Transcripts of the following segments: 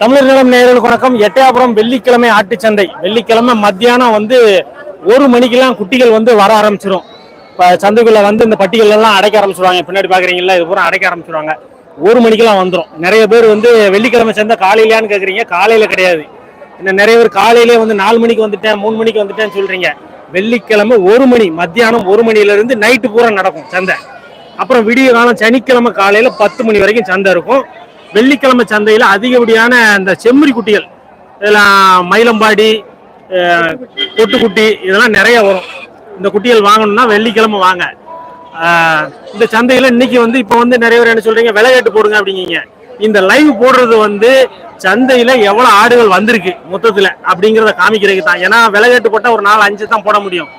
தமிழர் நிலம் நேயர்களுக்கு வணக்கம். எட்டயபுரம் வெள்ளிக்கிழமை ஆட்டுச்சந்தை வெள்ளிக்கிழமை மத்தியானம் வந்து ஒரு மணிக்கெல்லாம் குட்டிகள் வந்து வர ஆரம்பிச்சிரும். இப்போ சந்தைக்குள்ள வந்து இந்த பட்டிகள் எல்லாம் அடைக்க ஆரம்பிச்சிருவாங்க. பின்னாடி பாக்குறீங்களா இது பூரா அடைக்க ஆரம்பிச்சிருவாங்க. ஒரு மணிக்கெல்லாம் வந்துடும் நிறைய பேர் வந்து வெள்ளிக்கிழமை சேர்ந்தா காலையிலான்னு கேக்குறீங்க காலையில கிடையாது. இன்னும் நிறைய பேர் காலையிலே வந்து நாலு மணிக்கு வந்துட்டேன் மூணு மணிக்கு வந்துட்டேன்னு சொல்றீங்க. வெள்ளிக்கிழமை ஒரு மணி மத்தியானம் ஒரு மணில இருந்து நைட்டு பூரா நடக்கும் சந்தை. அப்புறம் விடிய காலம் சனிக்கிழமை காலையில பத்து மணி வரைக்கும் சந்தை இருக்கும். வெள்ளிக்கிழமை சந்தையில அதிகப்படியான அந்த செம்மறி குட்டிகள் இதெல்லாம் மயிலம்பாடி கொட்டுக்குட்டி இதெல்லாம் நிறைய வரும். இந்த குட்டிகள் வாங்கணும்னா வெள்ளிக்கிழமை வாங்க. இந்த சந்தையில இன்னைக்கு வந்து இப்போ வந்து நிறைய பேர் என்ன சொல்றீங்க விலையேட்டு போடுங்க அப்படிங்கிங்க. இந்த லைவ் போடுறது வந்து சந்தையில எவ்வளவு ஆடுகள் வந்திருக்கு மொத்தத்துல அப்படிங்கிறத காமிக்கிறதுக்கு தான் ஏன்னா விலையேட்டு போட்டா ஒரு நாலு அஞ்சு தான் போட முடியும்.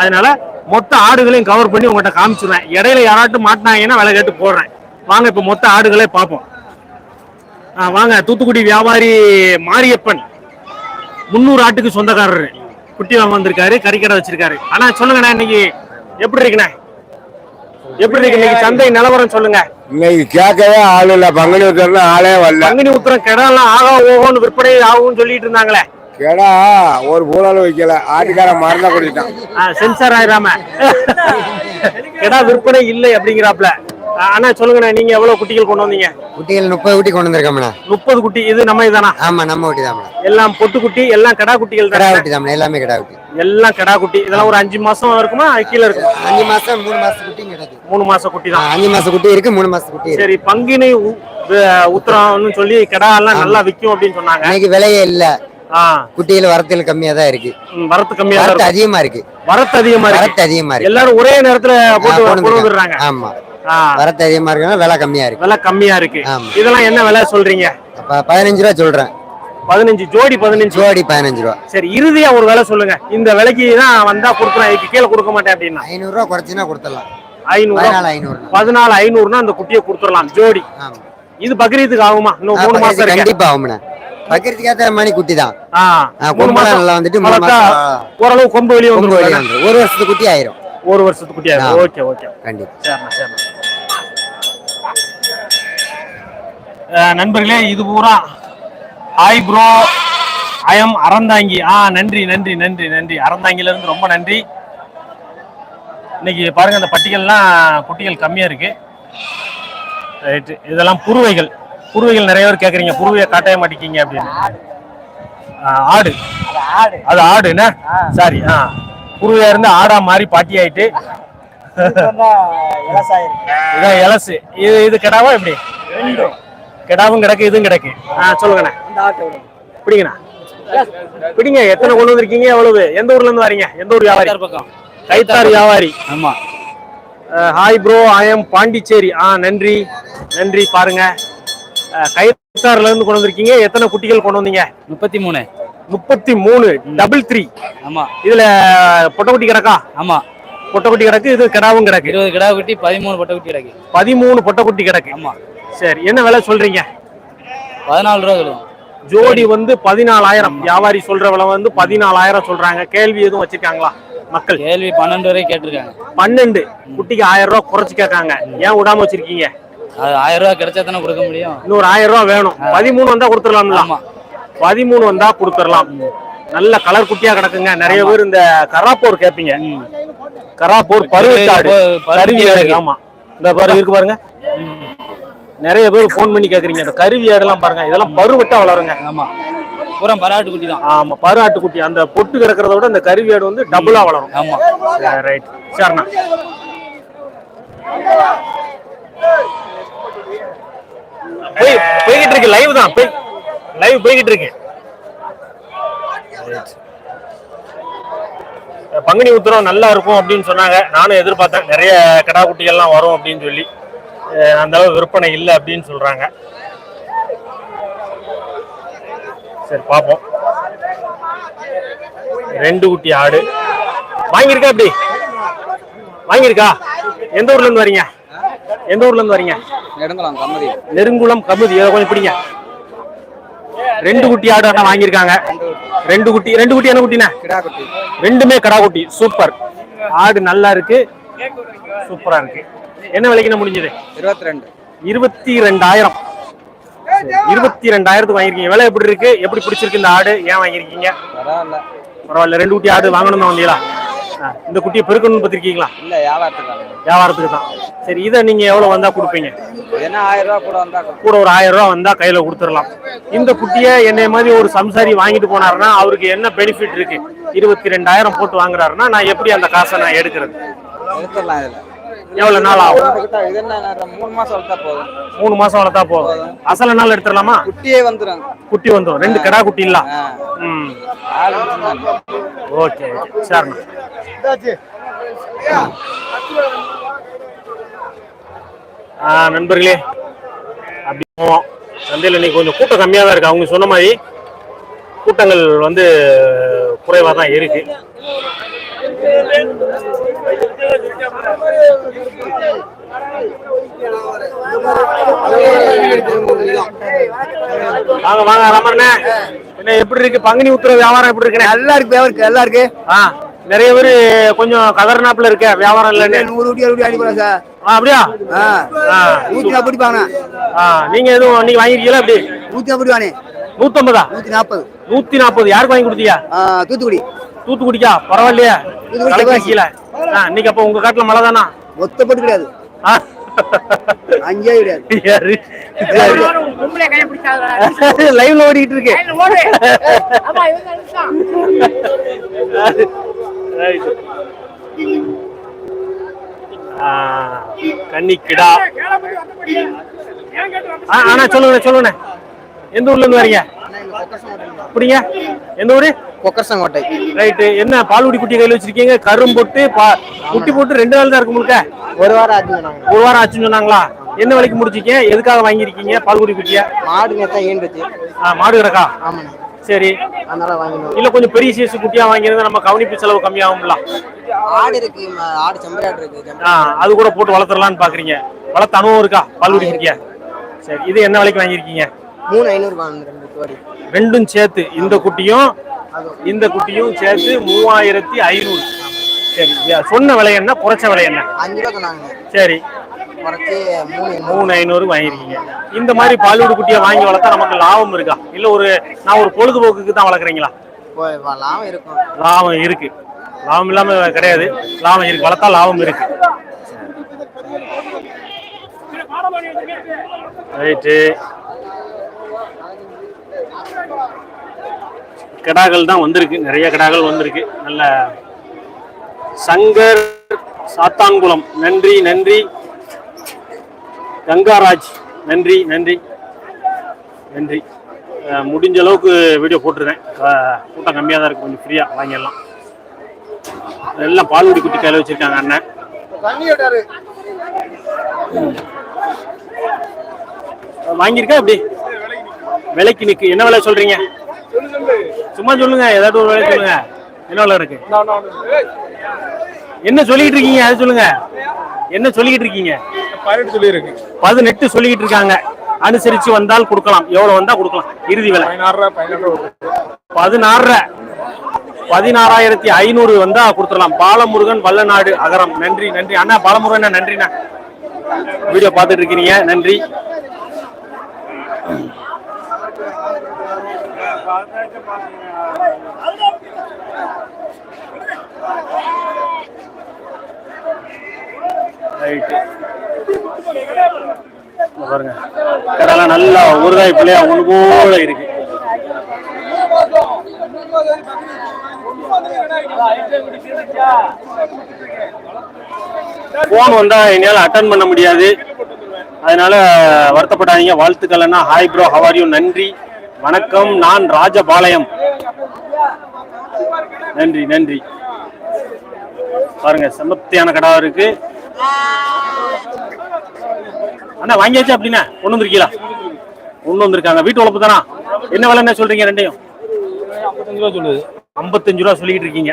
அதனால மொத்த ஆடுகளையும் கவர் பண்ணி உங்கள்கிட்ட காமிச்சிடுறேன். இடையில யாராட்டும் மாட்டினாங்கன்னா விலை கேட்டு போடுறேன். வாங்க இப்போ மொத்த ஆடுகளே பார்ப்போம். வாங்க தூத்துக்குடி வியாபாரி மாரியப்பன் முந்நூறு ஆட்டுக்கு சொந்தக்காரரு. குட்டி வாங்க வந்திருக்காரு கறிக்கடை வச்சிருக்காரு. ஆனா சொல்லுங்கண்ணா இன்னைக்கு எப்படி இருக்குண்ணே? எப்படி இருக்கு இன்னைக்கு சந்தை நிலவரம் சொல்லுங்க. இன்னைக்கு கேட்கவே ஆள் இல்ல. பங்குனி உத்தரம்னு ஆளே வரல. பங்குனி உத்தரம் கிடலாம் ஆகா ஓகோன்னு விற்பனை ஆகும்னு சொல்லிட்டு இருந்தாங்களே. கேடா ஒரு பூனாலும் வைக்கல. ஆட்டுக்காரன் மறந்தா ஆ, சென்சார் ஆயிராம. கிடா விற்பனை இல்லை அப்படிங்கிறாப்ல அண்ணா சொல்லுங்கண்ணா நீங்க எவ்வளவு குட்டிகள் கொண்டு வந்தீங்க? குட்டிகள் முப்பது குட்டி கொண்டு வந்திருக்கோம்ண்ணா. முப்பது குட்டி இது நம்ம இதானா ஆமா நம்ம குட்டி தாம்ண்ணா எல்லாம் பொட்டு குட்டி எல்லாம் கடா குட்டிகள் கிடா தான் குட்டி தாம்ண்ணா எல்லாமே கிடா குட்டி. எல்லாம் கடா குட்டி. இதெல்லாம் ஒரு அஞ்சு மாசம் இருக்குமா? கீழே இருக்குமா? அஞ்சு மாசம் மூணு மாசம் குட்டி கிடைக்கும் மூணு மாசம் குட்டி தான். அஞ்சு மாசம் குட்டி இருக்கு மூணு மாசம் குட்டி சரி பங்கினி உத்திரம்னு சொல்லி கடா எல்லாம் நல்லா விக்கும் அப்படின்னு சொன்னாங்க. இன்னைக்கு விலையே இல்ல. ஆ. குட்டிகள் வரத்தில் கம்மியா தான் இருக்கு. வரத்து கம்மியா வரத்து அதிகமா இருக்கு. வரத்து அதிகமா இருக்கு. வரத்து அதிகமா இருக்கு. எல்லாரும் ஒரே நேரத்துல போட்டு ஆமா. வரத்து அதிகமா இருக்குன்னா விலை கம்மியா இருக்கு. விலை கம்மியா இருக்கு. இதெல்லாம் என்ன விலை சொல்றீங்க? பதினஞ்சு ரூபா சொல்றேன். பதினஞ்சு ஜோடி பதினஞ்சு. ஜோடி பதினஞ்சு ரூபா. சரி இறுதியா ஒரு விலை சொல்லுங்க. இந்த விலைக்கு தான் வந்தா கொடுக்குறேன். இதுக்கு கீழே கொடுக்க மாட்டேன் அப்படின்னா. ஐநூறு ரூபா குறைச்சினா கொடுத்துடலாம். ஐநூறு பதினாலு ஐநூறு பதினாலு ஐநூறுனா அந்த குட்டியை கொடுத்துடலாம். ஜோடி. இது பக்ரீத்துக்கு ஆகுமா? இன்னும் மூணு மாசம் இருக்கு. கண்டிப்பா ஆகும்ண்ணா. பக்கத்துக்கு ஏத்த மணி குட்டி தான் மாசம் நல்லா வந்துட்டு ஓரளவு கொம்பு வெளியே கொம்பு வெளியே வந்து வந்துரும். ஒரு வருஷத்துக்கு குட்டி ஆயிரும் ஒரு வருஷத்துக்கு குட்டியா ஆ. Okay okay. கண்டிப்பா. நண்பர்களே இது பூரா ஹாய் ப்ரோ. ஐஎம் அறந்தாங்கி. ஆ நன்றி நன்றி நன்றி நன்றி. அறந்தாங்கில இருந்து ரொம்ப நன்றி. இன்னைக்கு பாருங்க அந்த பட்டிகள்லாம் குட்டிகள் கம்மியா இருக்கு. ரைட்டு. இதெல்லாம் புருவைகள். புருவைகள் நிறைய பேர் கேக்குறீங்க. புருவையை காட்டவே மாட்டேங்கிங்க அப்படின்னு. ஆடு. அது ஆடு என்ன? சாரி ஆ. புருவையா இருந்து ஆடா மாறி பாட்டி ஆயிட்டு. இதான் இலசு. இது இது கிடாவா எப்படி? கிடாவும் கிடக்கு இதுவும் கிடக்கு. ஆ சொல்லுங்கண்ணே. பிடிங்கண்ணா. பிடிங்க எத்தனை கொண்டு வந்திருக்கீங்க எவ்வளவு? எந்த ஊர்ல இருந்து வரீங்க? எந்த ஊர் வியாபாரி? பக்கம். கைத்தார் வியாபாரி. ஆமா. Hi bro I am Pondicherry. ஆ நன்றி. நன்றி பாருங்க. கைத்தார்ல இருந்து கொண்டு வந்திருக்கீங்க. எத்தனை குட்டிகள் கொண்டு வந்தீங்க? முப்பத்தி மூணு முப்பத்தி மூணு டபுள் த்ரீ ஆமா. இதுல பொட்டக்குட்டி கிடக்கா? ஆமா. பொட்டக்குட்டி கிடக்கு இது கிடாவும் கிடக்கு. இருபது கிடா குட்டி பதிமூணு பொட்டை குட்டி கிடக்கு. பதிமூணு பொட்டக்குட்டி கிடக்கு. ஆமா. சரி என்ன விலை சொல்றீங்க? பதினாலு ரூபா கிடும் ஜோடி வந்து பதினாலாயிரம். வியாபாரி சொல்ற விலை வந்து பதினாலாயிரம் சொல்றாங்க. கேள்வி எதுவும் வச்சிருக்காங்களா மக்கள்? கேள்வி பன்னெண்டு வரை கேட்டிருக்காங்க. பன்னெண்டு. குட்டிக்கு ஆயிரம் ரூபாய் குறைச்சு கேட்காங்க. ஏன் விடாம வச்சிருக்கீங்க? அது ஆயிரம் ரூபா கிடைச்சா தானே கொடுக்க முடியும். இன்னொரு ஆயிரம் ரூபாய் வேணும் பதிமூணு வந்தா கொடுத்துடலாம்ல. ஆமா. பதிமூணு வந்தா கொடுத்துடலாம். நல்ல கலர் குட்டியா கிடக்குங்க. நிறைய பேர் இந்த கராப்போர் கேப்பீங்க. ம். கராப்போர் பருவத்தாடு பரு- பருத்தி கருவி ஆடு. கிடக்கு. ஆமா. இந்த பாரு இருக்கு பாருங்க. நிறைய பேர் ஃபோன் பண்ணி கேக்குறீங்க. இந்த கருவி ஆடுலாம் பாருங்க. இதெல்லாம் பருவட்டா வளருங்க. ஆமா. பூரா பராட்டு குட்டி தான். ஆமா பரு ஆட்டுக்குட்டி அந்த பொட்டு கிடக்கிறத விட இந்த கருவி ஆடு வந்து டபுளா வளரும். ஆமா. ரைட் சரிண்ணா. போய் போய்கிட்டு இருக்கு லைவ் தான். போய் லைவ் போய்கிட்டு இருக்கு. பங்குனி உத்திரம் நல்லா இருக்கும் அப்படின்னு சொன்னாங்க. நானும் எதிர்பார்த்தேன். நிறைய கடா குட்டிகள்லாம் வரும் அப்படின்னு சொல்லி. அந்த அளவு விற்பனை இல்லை அப்படின்னு சொல்றாங்க. சரி பார்ப்போம். ரெண்டு குட்டி ஆடு. வாங்கியிருக்கா அப்படி வாங்கியிருக்கா? எந்த ஊர்ல இருந்து வரீங்க? எந்த ஊர்ல இருந்து வரீங்க? நெடுங்கலாம் கம்மதி நெருங்குளம் கமுதி. இதை கொஞ்சம் பிடிங்க. ரெண்டு குட்டி ஆடு அண்ணா வாங்கியிருக்காங்க. ரெண்டு குட்டி ரெண்டு குட்டி என்ன குட்டிண்ணே? கிடா குட்டி ரெண்டுமே கடா குட்டி சூப்பர். ஆடு நல்லா இருக்கு. சூப்பரா இருக்கு. என்ன விலைக்கு முடிஞ்சது? இருபத்தி ரெண்டு இருபத்தி ரெண்டாயிரம் இருபத்தி ரெண்டாயிரத்துக்கு வாங்கிருக்கீங்க விலை எப்படி இருக்கு? எப்படி பிடிச்சிருக்கு இந்த ஆடு? ஏன் வாங்கிருக்கீங்க பரவாயில்ல. பரவாயில்ல. ரெண்டு குட்டி ஆடு வாங்கணும் தான் வந்தீங்களா இந்த குட்டியை பெருக்கணும்னு பார்த்திருக்கீங்களா? இல்ல வியாபாரத்துக்கு வியாபாரத்துக்கு தான். சரி இதை நீங்க எவ்வளவு வந்தா கொடுப்பீங்க? என்ன ஆயிரம் ரூபா கூட வந்தா கூட ஒரு ஆயிரம் ரூபாய் வந்தா கையில கொடுத்துடலாம். இந்த குட்டியை என்னை மாதிரி ஒரு சம்சாரி வாங்கிட்டு போனாருன்னா அவருக்கு என்ன பெனிஃபிட் இருக்கு? இருபத்தி ரெண்டாயிரம் போட்டு வாங்குறாருன்னா நான் எப்படி அந்த காசை நான் எடுக்கிறது? எடுத்துடலாம் இதுல. எவ்வளவு நாள் ஆகும்? மூணு மாசம் வளர்த்தா போதும். மூணு மாசம் வளர்த்தா போதும். அசல நாள் எடுத்துடலாமா? குட்டியே வந்துடும் குட்டி வந்துடும் ரெண்டு கடா குட்டி இல்ல. ஓகே. சரிண்ணா. ஆ நண்பர்களே அப்படி போவோம். சந்தையில் இன்னைக்கு கொஞ்சம் கூட்டம் கம்மியாக தான் இருக்கு. அவங்க சொன்ன மாதிரி கூட்டங்கள் வந்து குறைவாக தான் இருக்கு. வாங்க வாங்க ராமண்ணே. என்ன எப்படி இருக்கு? பங்குனி உத்தர வியாபாரம் எப்படி இருக்குண்ணே? நல்லா இருக்கு இருக்கு நல்லா இருக்கு ஆ நிறைய பேர் கொஞ்சம் கதர்னாப்புல இருக்க வியாபாரம் இல்லைன்னு. நூறு ரூபாய் அடி போல சார். ஆ, அப்படியா? நூத்தி நாற்பது ஆ நீங்க எதுவும் அன்னைக்கு வாங்கிருக்கீங்களா அப்படி நூத்தி நாற்பது வானே நூத்தம்பதா? நூத்தி நாற்பது நூத்தி நாற்பது யாருக்கு வாங்கி கொடுத்தீங்க? தூத்துக்குடி. தூத்துக்குடிக்கா? பரவாயில்லையா. தூத்துக்குடி இன்னைக்கு அப்ப உங்க காட்டுல மழை தானா? மொத்த போட்டு கிடையாது? லைவ்ல ஓடிக்கிட்டு இருக்கு. கன்னிக்கிடா. ஆனா சொல்லுங்க சொல்லுங்க எந்த ஊர்ல இருந்து வரீங்க? அப்படிங்க? எந்த ஊரு? கொக்கரசங்கோட்டை ரைட்டு என்ன பால்குடி குட்டி கையில் வச்சிருக்கீங்க? கரும் போட்டு குட்டி போட்டு ரெண்டு நாள் தான் இருக்கு முழுக்க? ஒரு வாரம் ஆச்சு ஒரு வாரம் ஆச்சுன்னு சொன்னாங்களா? என்ன விலைக்கு முடிச்சிருக்கீங்க? எதுக்காக வாங்கியிருக்கீங்க பால்குடி குட்டிய? மாடு நேத்தான் ஈண்டுச்சு ஆ, மாடு கிடக்கா? ஆமாண்ணே. சரி. அதனால வாங்கினோம். இல்ல கொஞ்சம் பெரிய சைஸ் குட்டியா வாங்கியிருந்தா நம்ம கவனிப்பு செலவு கம்மியாகும்ல. ஆடு இருக்கு ஆடு செம்பராடு இருக்கு. ஆ, அது கூட போட்டு வளர்த்துடலாம்னு பாக்குறீங்க. வளர்த்த அனுபவம் இருக்கா பால்குடி குட்டிய? சரி இது என்ன விலைக்கு வாங்கியிருக்கீங்க? மூணு ஐநூறு ரெண்டும் சேர்த்து இந்த குட்டியும் இந்த குட்டியும் சேர்த்து மூவாயிரத்தி ஐநூறு. சரி சொன்ன விலை என்ன குறைச்ச விலை என்ன? அஞ்சு ரூபா சொன்னாங்க. சரி. மூணு ஐநூறு. வாங்கிருக்கீங்க. இந்த மாதிரி பால்வீடு குட்டியை வாங்கி வளர்த்தா நமக்கு லாபம் இருக்கா? இல்ல ஒரு நான் ஒரு பொழுதுபோக்குக்கு தான் வளர்க்குறீங்களா? லாபம் இருக்கும். லாபம் இருக்கு. லாபம் இல்லாம கிடையாது. லாபம் இருக்கு. வளர்த்தா லாபம் இருக்கு. ரைட்டு கிடாக்கள் தான் வந்திருக்கு. நிறைய கிடாக்கள் வந்திருக்கு. நல்ல சங்கர் சாத்தான்குளம். நன்றி நன்றி. கங்காராஜ் நன்றி நன்றி நன்றி. முடிஞ்ச அளவுக்கு வீடியோ போட்டுருக்கேன். கூட்டம் கம்மியாக தான் இருக்கும் கொஞ்சம் ஃப்ரீயாக வாங்கிடலாம். எல்லாம் பால்குடி குட்டி கையில் வச்சிருக்காங்க அண்ணன். வாங்கியிருக்கா எப்படி? விலைக்கு நிற்கு என்ன விலை சொல்கிறீங்க சும்மா சொல்லுங்க ஏதாட்டும் ஒரு விலை சொல்லுங்க. என்ன இருக்கு? என்ன சொல்லிட்டு இருக்கீங்க? அதை சொல்லுங்க. என்ன சொல்லிக்கிட்டு இருக்கீங்க? பதினெட்டு சொல்லியிருக்கு. பதினெட்டு சொல்லிக்கிட்டு இருக்காங்க. அனுசரிச்சு வந்தால் கொடுக்கலாம். எவ்வளவு வந்தா கொடுக்கலாம். இறுதி விலை. பதினாறு பதினாறாயிரத்தி ஐநூறு வந்தா கொடுத்துடலாம். பாலமுருகன் வல்லநாடு அகரம். நன்றி நன்றி. அண்ணா பாலமுருகன் நன்றிண்ணா. வீடியோ பார்த்துட்டு இருக்கிறீங்க நன்றி. ரைட்டு பாருங்க. கடலாம் நல்லா ஊறுகாய் பிள்ளையா ஒன்று போல இருக்கு. ஃபோன் வந்தா என்னால் அட்டன் பண்ண முடியாது. அதனால வருத்தப்படாதீங்க. வாழ்த்துக்கள் அண்ணா ஹாய் ப்ரோ ஹவாரியூ நன்றி. வணக்கம். நான் ராஜபாளையம். நன்றி நன்றி. பாருங்க செமத்தியான கடா இருக்கு. அண்ணா வாங்கியாச்சு அப்படின்னா கொண்டு வந்திருக்கீங்களா? கொண்டு வந்திருக்காங்க. வீட்டு வளர்ப்பு தானா? என்ன விலை என்ன சொல்றீங்க ரெண்டையும்? ஐம்பத்தஞ்சு ரூபா சொல்லுது. ஐம்பத்தஞ்சு ரூபா சொல்லிட்டு இருக்கீங்க.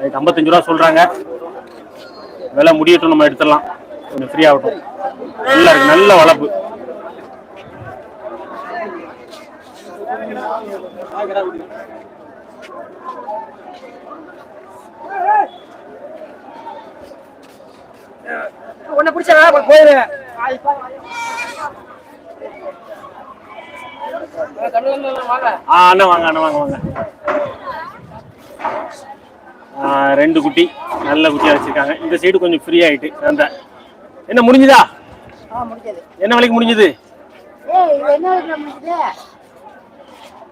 ரைட் ஐம்பத்தஞ்சு ரூபா சொல்றாங்க. விலை முடியட்டும் நம்ம எடுத்துடலாம். கொஞ்சம் ஃப்ரீ ஆகட்டும். நல்லா இருக்கு நல்ல வளர்ப்பு உன்னை பிடிச்சா போயிருவேன் அண்ணா வாங்க வாங்க வாங்க. ரெண்டு குட்டி நல்ல குட்டியா வச்சிருக்காங்க. இந்த சைடு கொஞ்சம் ஃப்ரீ ஆயிட்டு அந்த. என்ன முடிஞ்சுதா? என்ன விலைக்கு முடிஞ்சது?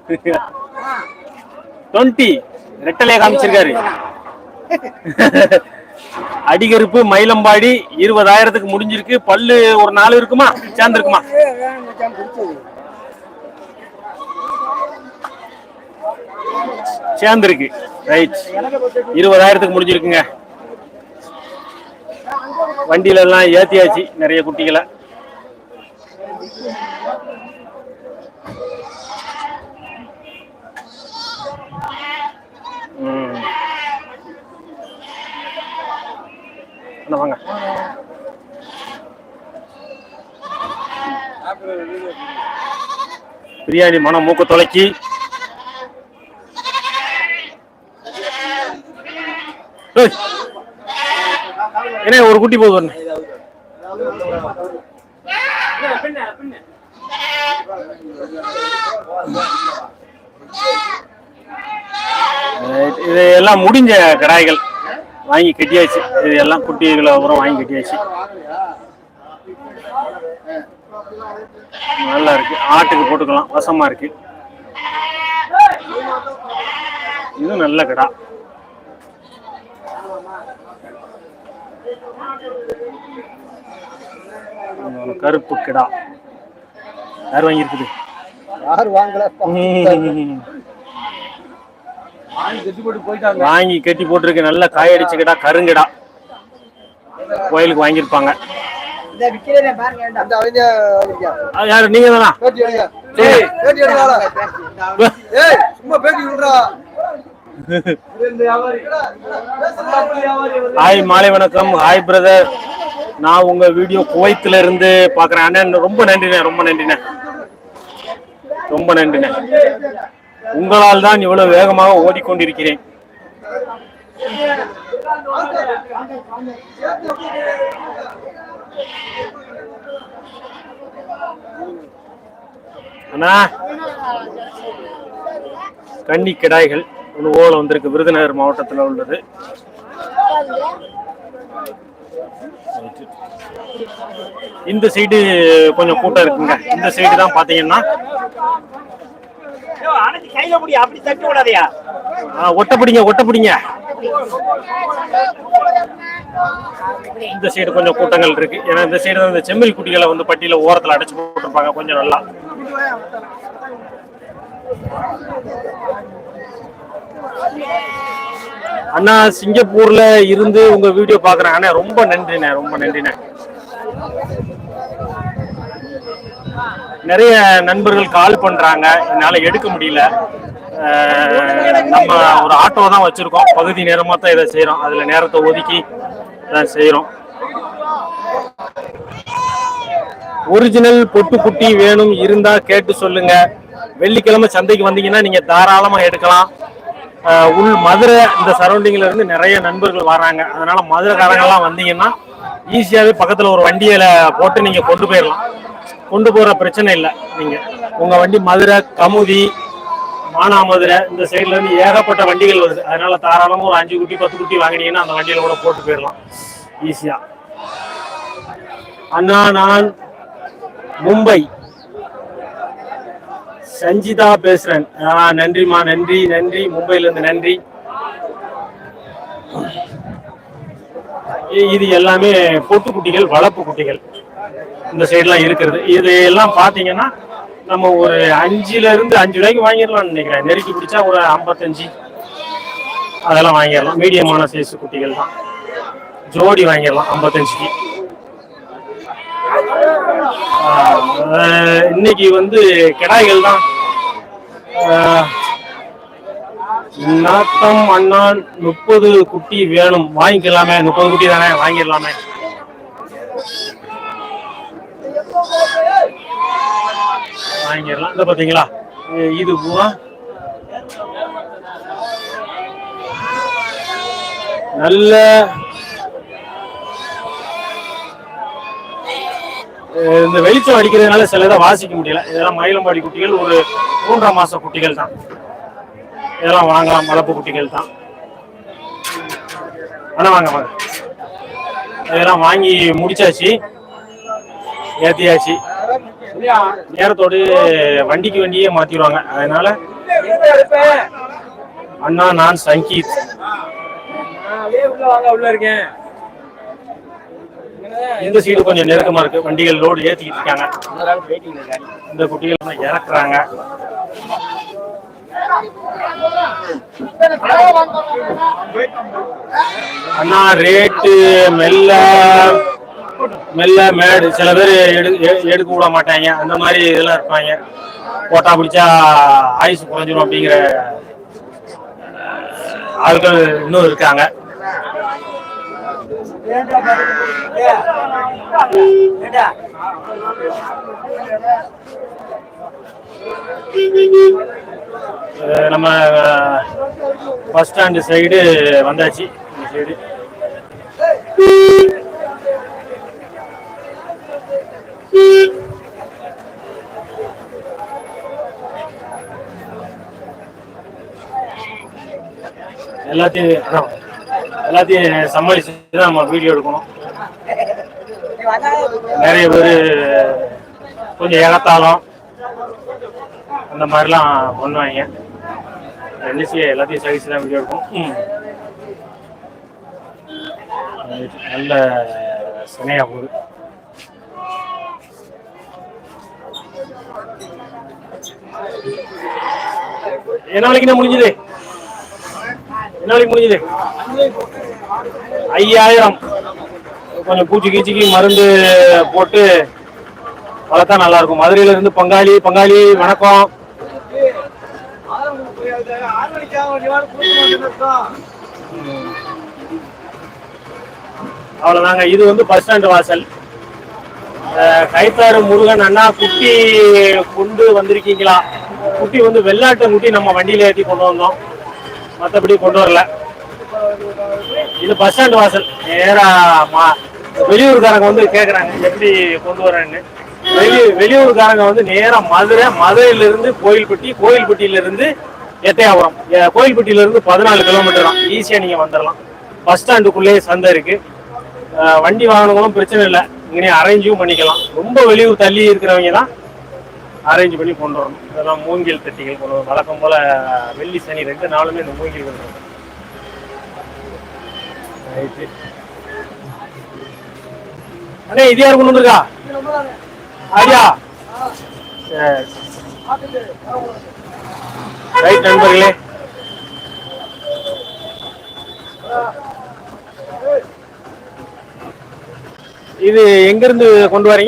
டுவெண்ட்டி. ரெட்டலையே காமிச்சிருக்காரு. அடிகருப்பு மயிலம்பாடி இருபதாயிரத்துக்கு முடிஞ்சிருக்கு. பல்லு ஒரு நாலு இருக்குமா? சேர்ந்துருக்குமா? சேர்ந்துருக்கு. ரைட் இருபதாயிரத்துக்கு முடிஞ்சிருக்குங்க. வண்டியில எல்லாம் ஏத்தியாச்சு நிறைய குட்டிகளை. அண்ணா வாங்க. பிரியாணி மனம் மூக்க தொலைக்கி. என்ன ஒரு குட்டி போகுது இது எல்லாம் முடிஞ்ச கடாய்கள். வாங்கி கட்டியாச்சு. இது எல்லாம் குட்டிகளை அப்புறம் வாங்கி கட்டியாச்சு. நல்லா இருக்கு. ஆட்டுக்கு போட்டுக்கலாம். வசமா இருக்கு. இது நல்ல கடா. கருப்பு கிடா. யார் வாங்கியிருக்குது? யார் வாங்கல ம். கட்டி போட்டு போயிட்டாங்க வாங்கி கட்டி போட்டிருக்கு. நல்ல கிடா கருங்கிடா. கோயிலுக்கு வாங்கியிருப்பாங்க. யாரு? நீங்க தானா? ஹாய் மாலை வணக்கம். Hi brother. நான் உங்க வீடியோ குவைத்துல இருந்து பாக்குறேன் அண்ணன் ரொம்ப நன்றிண்ணே ரொம்ப நன்றிண்ணே. ரொம்ப நன்றிண்ணே. உங்களால் தான் இவ்வளவு வேகமாக ஓடிக்கொண்டிருக்கிறேன். அண்ணா கன்னி கிடாய்கள் ஒன்று ஓலை வந்திருக்கு. விருதுநகர் மாவட்டத்தில் உள்ளது. இந்த சைடு கொஞ்சம் கூட்டம் இருக்குங்க. இந்த சைடு தான் பாத்தீங்கன்னா கையில முடியும் அப்படி தட்டி விடாதயா? ஒட்ட பிடிங்க ஒட்ட பிடிங்க. இந்த சைடு கொஞ்சம் கூட்டங்கள் இருக்கு. ஏன்னா இந்த சைடு தான் இந்த செம்மறி குட்டிகளை வந்து பட்டியல ஓரத்துல அடைச்சு போட்டிருப்பாங்க கொஞ்சம் நல்லா. அண்ணா சிங்கப்பூர்ல இருந்து உங்க வீடியோ பாக்குறேன் அண்ணா ரொம்ப நன்றிண்ணே ரொம்ப நன்றிண்ணே. நிறைய நண்பர்கள் கால் பண்றாங்க. என்னால எடுக்க முடியல. நம்ம ஒரு ஆட்டோ தான் வச்சிருக்கோம். பகுதி நேரமா தான் இதை செய்கிறோம் அதுல நேரத்தை ஒதுக்கி தான் செய்கிறோம் ஒரிஜினல் பொட்டு குட்டி வேணும் இருந்தா கேட்டு சொல்லுங்க. வெள்ளிக்கிழமை சந்தைக்கு வந்தீங்கன்னா நீங்க தாராளமா எடுக்கலாம். உள் மதுரை இந்த சரௌண்டிங்ல இருந்து நிறைய நண்பர்கள் வராங்க. அதனால மதுரைக்காரங்கெல்லாம் வந்தீங்கன்னா ஈஸியாவே பக்கத்துல ஒரு வண்டியில போட்டு நீங்க கொண்டு போயிடலாம் கொண்டு போற பிரச்சனை இல்லை. நீங்க உங்க வண்டி மதுரை கமுதி மானாமதுரை இந்த சைடுல இருந்து ஏகப்பட்ட வண்டிகள் வருது. அதனால தாராளமா ஒரு அஞ்சு குட்டி பத்து குட்டி வாங்கினீங்கன்னா அந்த வண்டியில கூட போட்டு போயிடலாம். ஈஸியா அண்ணா நான் மும்பை. சஞ்சிதா பேசுறேன். ஆ, நன்றிம்மா நன்றி நன்றி. மும்பைல இருந்து நன்றி. இது எல்லாமே பொட்டு குட்டிகள் வளர்ப்பு குட்டிகள். இந்த சைட்லாம் இருக்கிறது. இது எல்லாம் பாத்தீங்கன்னா நம்ம ஒரு அஞ்சுல இருந்து அஞ்சு ரூபாய்க்கு வாங்கிடலாம்னு நினைக்கிறேன். நெருக்கி பிடிச்சா ஒரு ஐம்பத்தஞ்சு. அதெல்லாம் வாங்கிடலாம். மீடியமான சைஸ் குட்டிகள் தான். ஜோடி வாங்கிடலாம் ஐம்பத்தஞ்சுக்கு. ஆஹ் இன்னைக்கு வந்து கிடாய்கள் தான். ஆஹ் அண்ணான் முப்பது குட்டி வேணும். வாங்கிக்கலாமே. முப்பது குட்டி தானே? வாங்கிடலாமே. வாங்கிடலாம். இந்த பார்த்தீங்களா? இது பூவா? நல்ல இந்த வெளிச்சம் அடிக்கிறதுனால சில இதை வாசிக்க முடியல. இதெல்லாம் மயிலம்பாடி குட்டிகள் ஒரு மூன்றாம் மாச குட்டிகள் தான். இதெல்லாம் வாங்கலாம் மலப்பு குட்டிகள் தான். ஆனால் வாங்க வாங்க. இதெல்லாம் வாங்கி முடிச்சாச்சு. ஏத்தியாச்சு. நேரத்தோடு வண்டிக்கு வண்டியே மாத்திடுவாங்க. அதனால அண்ணா நான் சங்கீத். உள்ள இருக்கேன் இந்த சீடு கொஞ்சம் நெருக்கமா இருக்கு. வண்டிகள் லோடு ஏத்திக்கிட்டு இருக்காங்க. இந்த குட்டிகள் இறக்குறாங்க. அண்ணா ரேட்டு மெல்ல மெல்ல மேடு சில பேர் எடு எடுக்க விட மாட்டாங்க. அந்த மாதிரி இதெல்லாம் இருப்பாங்க. போட்டா பிடிச்சா ஆயுசு குறைஞ்சிரும் அப்படிங்கிற ஆட்கள் இன்னும் இருக்காங்க. நம்ம பஸ் ஸ்டாண்டு சைடு வந்தாச்சு. இந்த சைடு எல்லாத்தையும் அதான், எல்லாத்தையும் சமாளிச்சு தான் நம்ம வீடியோ எடுக்கணும். நிறைய பேர் கொஞ்சம் ஏகத்தாளம் அந்த மாதிரிலாம் பண்ணுவாங்க. என்எஸ்சி எல்லாத்தையும் சகிச்சு தான் வீடியோ எடுக்கும் நல்ல சினையா போகுது. என்ன நாளைக்கு என்ன முடிஞ்சது? என்ன நாளைக்கு முடிஞ்சது? ஐயாயிரம். கொஞ்சம் பூச்சி கீச்சிக்கு மருந்து போட்டு வளர்த்தா நல்லா இருக்கும் மதுரையில இருந்து பங்காளி பங்காளி வணக்கம். அவ்வளவுதாங்க. இது வந்து பஸ் ஸ்டாண்ட் வாசல். கைத்தாறு முருகன் அண்ணா குட்டி கொண்டு வந்திருக்கீங்களா? குட்டி வந்து வெள்ளாட்டை குட்டி நம்ம வண்டியில ஏற்றி கொண்டு வந்தோம். மற்றபடி கொண்டு வரல. இது பஸ் ஸ்டாண்ட் வாசல். நேராக மா- வெளியூர்காரங்க வந்து கேட்குறாங்க எப்படி கொண்டு வரேன்னு. வெளி வெளியூர்காரங்க வந்து நேராக மதுரை மதுரையிலிருந்து கோயில்பட்டி கோயில்பட்டியிலிருந்து எட்டையாபுரம். கோயில்பட்டியிலிருந்து பதினாலு கிலோமீட்டர் தான். ஈஸியாக நீங்கள் வந்துடலாம் பஸ் ஸ்டாண்டுக்குள்ளேயே சந்தை இருக்குது வண்டி வாகனங்களும் பிரச்சனை இல்லை. இங்கே அரேஞ்சும் பண்ணிக்கலாம். ரொம்ப வெளியூர் தள்ளி இருக்கிறவங்க தான் அரேஞ்ச் பண்ணி கொண்டு வரணும். இதெல்லாம் மூங்கில் தட்டிகள் கொண்டு வரணும் வழக்கம் போல வெள்ளி சனி ரெண்டு நாளுமே இந்த மூங்கில் கொண்டு வரணும் ரைட்டு. அண்ணே இது யார் கொண்டு வந்திருக்கா? ஆரியா. ரைட் நண்பர்களே. இது எங்க இருந்து கொண்டு வரீங்க?